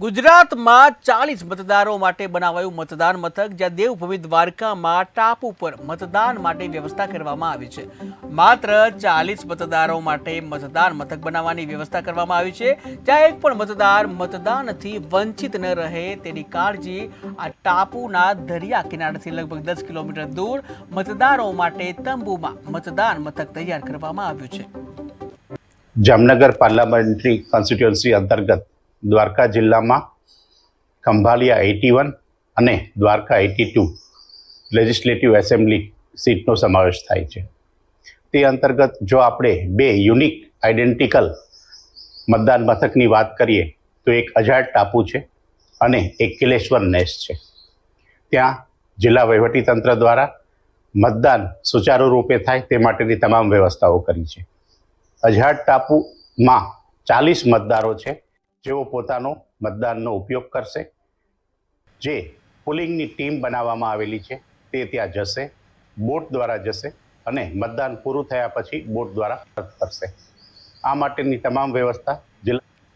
ગુજરાતમાં ચાલીસ મતદારો માટે બનાવાયું મતદાન મથક, જ્યાં દેવભૂમિ દ્વારકામાં ટાપ ઉપર મતદાન માટે વ્યવસ્થા કરવામાં આવી છે. માત્ર ચાલીસ મતદારો માટે મતદાન મથક બનાવવાની વ્યવસ્થા કરવામાં આવી છે. જ્યાં એક પણ મતદાર મતદાનથી વંચિત ન રહે તેની કાળજી આ ટાપુના દરિયા કિનારેથી લગભગ દસ કિલોમીટર દૂર મતદારો માટે તંબુમાં મતદાન મથક તૈયાર કરવામાં આવ્યું છે. જામનગર પાર્લામેન્ટરી કોન્સ્ટિટ્યુઅન્સી અંતર્ગત દ્વારકા જિલ્લામાં ખંભાલિયા એટી વન અને Dwarka eighty two legislative assembly સીટનો સમાવેશ થાય છે. તે અંતર્ગત જો આપણે બે યુનિક આઈડેન્ટિકલ મતદાન મથકની વાત કરીએ, તો એક અજાડ ટાપુ છે અને એક કિલેશ્વર નેસ છે. ત્યાં જિલ્લા વહીવટીતંત્ર દ્વારા મતદાન સુચારુ રૂપે થાય તે માટેની તમામ વ્યવસ્થાઓ કરી છે. અઝાડ ટાપુમાં ચાલીસ મતદારો છે જેઓ પોતાનો મતદાનનો ઉપયોગ કરશે, જે પોલિંગની ટીમ બનાવવામાં આવેલી છે, તે ત્યાં જશે, બોટ દ્વારા જશે અને મતદાન પૂરું થયા પછી બોટ દ્વારા કરશે. આ માટેની તમામ વ્યવસ્થા